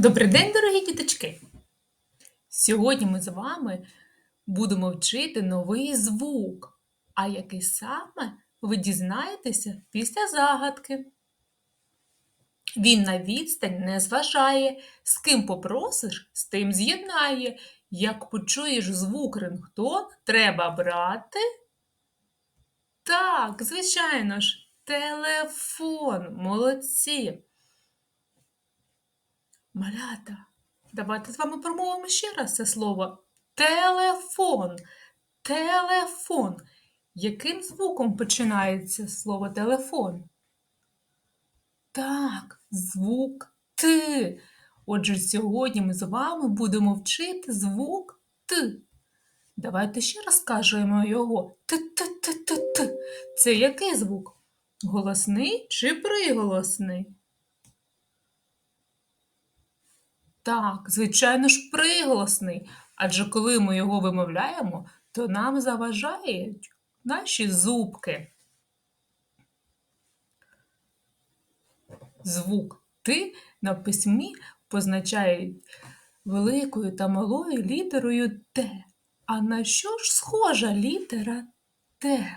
Добрий день, дорогі діточки! Сьогодні ми з вами будемо вчити новий звук. А який саме ви дізнаєтеся після загадки. Він на відстань не зважає, з ким попросиш, з тим з'єднає. Як почуєш звук рингтон, треба брати. Так, звичайно ж, телефон. Молодці. Малята, давайте з вами промовимо ще раз це слово. Телефон. Телефон. Яким звуком починається слово телефон? Так, звук Т. Отже, сьогодні ми з вами будемо вчити звук Т. Давайте ще раз скажемо його. Т-т-т-т-т. Це який звук? Голосний чи приголосний? Так, звичайно ж, приголосний. Адже коли ми його вимовляємо, то нам заважають наші зубки. Звук ти на письмі позначають великою та малою літерою Т. А на що ж схожа літера Т?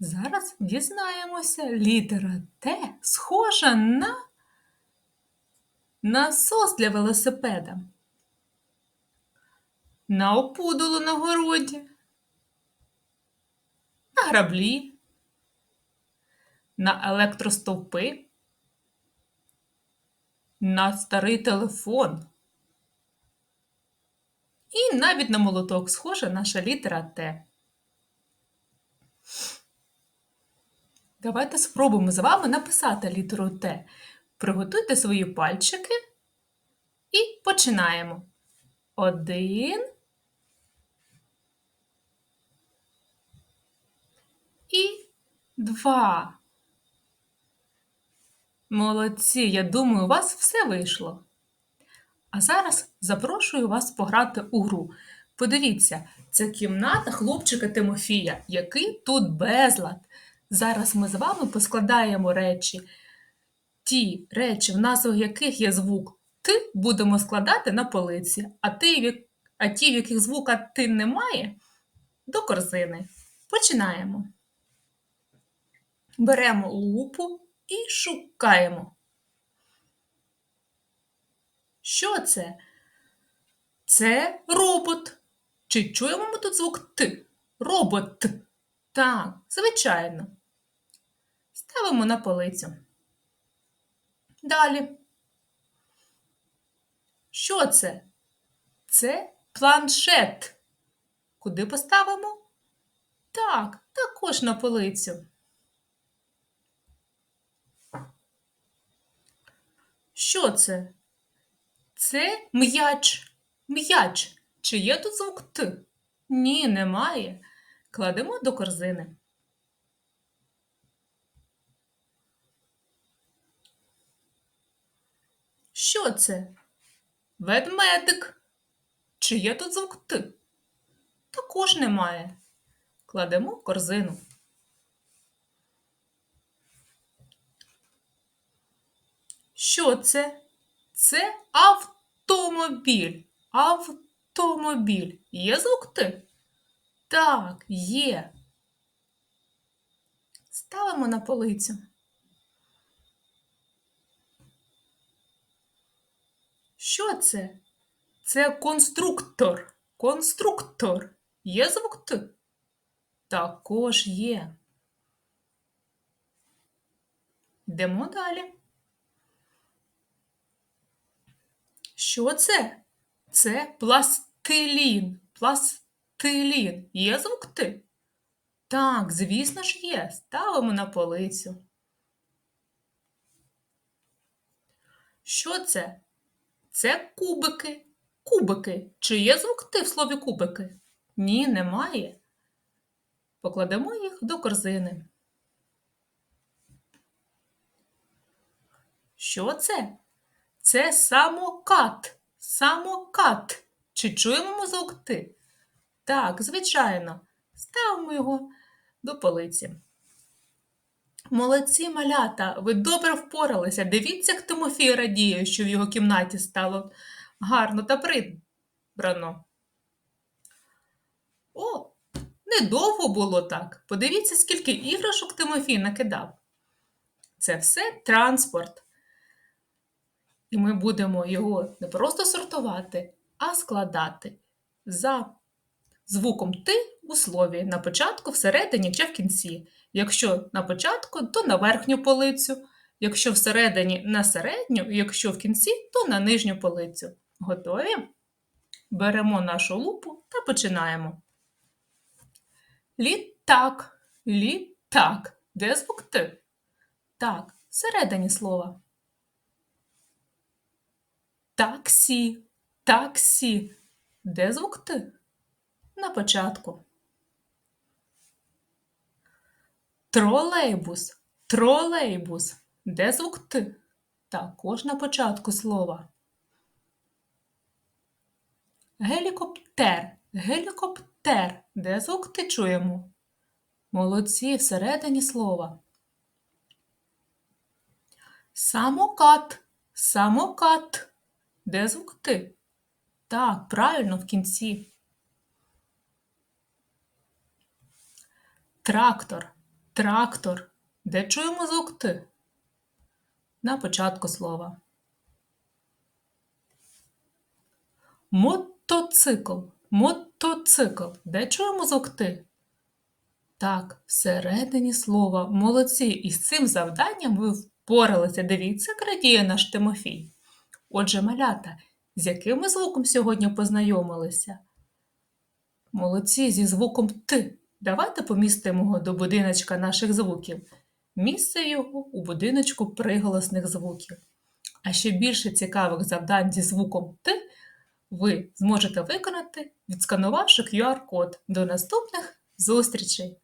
Зараз дізнаємося, літера Т схожа на насос для велосипеда, на опудолу на городі, на граблі, на електростовпи, на старий телефон. І навіть на молоток схожа наша літера Т. Давайте спробуємо з вами написати літеру Т. Приготуйте свої пальчики і починаємо. Один і два. Молодці, я думаю, у вас все вийшло. А зараз запрошую вас пограти у гру. Подивіться, це кімната хлопчика Тимофія, який тут безлад. Зараз ми з вами поскладаємо речі. Ті речі, в назвах яких є звук Т, будемо складати на полиці, а, ти, а ті, в яких звука Т немає, до корзини. Починаємо. Беремо лупу і шукаємо. Що це? Це робот. Чи чуємо ми тут звук Т? Робот. Так, звичайно. Ставимо на полицю. Далі. Що це? Це планшет. Куди поставимо? Так, також на полицю. Що це? Це м'яч. М'яч. Чи є тут звук Т? Ні, немає. Кладемо до корзини. Що це? Ведмедик. Чи є тут звук Т? Також немає. Кладемо в корзину. Що це? Це автомобіль. Автомобіль. Є звук Т? Так, є. Ставимо на полицю. Що це? Це конструктор. Конструктор. Є звук Т? Також є. Йдемо далі. Що це? Це пластилін. Пластилін. Є звук Т? Так, звісно ж є. Ставимо на полицю. Що це? Це кубики. Кубики. Чи є звук Т в слові кубики? Ні, немає. Покладемо їх до корзини. Що це? Це самокат. Самокат. Чи чуємо ми звук Т? Так, звичайно. Ставимо його до полиці. Молодці, малята, ви добре впоралися. Дивіться, як Тимофій радіє, що в його кімнаті стало гарно та прибрано. О, недовго було так. Подивіться, скільки іграшок Тимофій накидав. Це все транспорт. І ми будемо його не просто сортувати, а складати за звуком ти у слові на початку, всередині чи в кінці. Якщо на початку, то на верхню полицю, якщо всередині на середню, якщо в кінці, то на нижню полицю. Готові? Беремо нашу лупу та починаємо. Літак, літак. Де звук ти? Так, всередині слова. Таксі, таксі. Де звук ти? На початку. Тролейбус, тролейбус. Де звук ти? Також на початку слова. Гелікоптер, гелікоптер. Де звук ти чуємо? Молодці всередині слова. Самокат, самокат. Де звук ти? Так, правильно в кінці. Трактор, трактор. Де чуємо звук ти? На початку слова. Мотоцикл, мотоцикл. Де чуємо звук ти? Так, всередині слова. Молодці. І з цим завданням ви впоралися. Дивіться, як радіє наш Тимофій. Отже, малята, з яким ми звуком сьогодні познайомилися? Молодці зі звуком Т. Давайте помістимо його до будиночка наших звуків. Місце його у будиночку приголосних звуків. А ще більше цікавих завдань зі звуком Т ви зможете виконати, відсканувавши QR-код. До наступних зустрічей!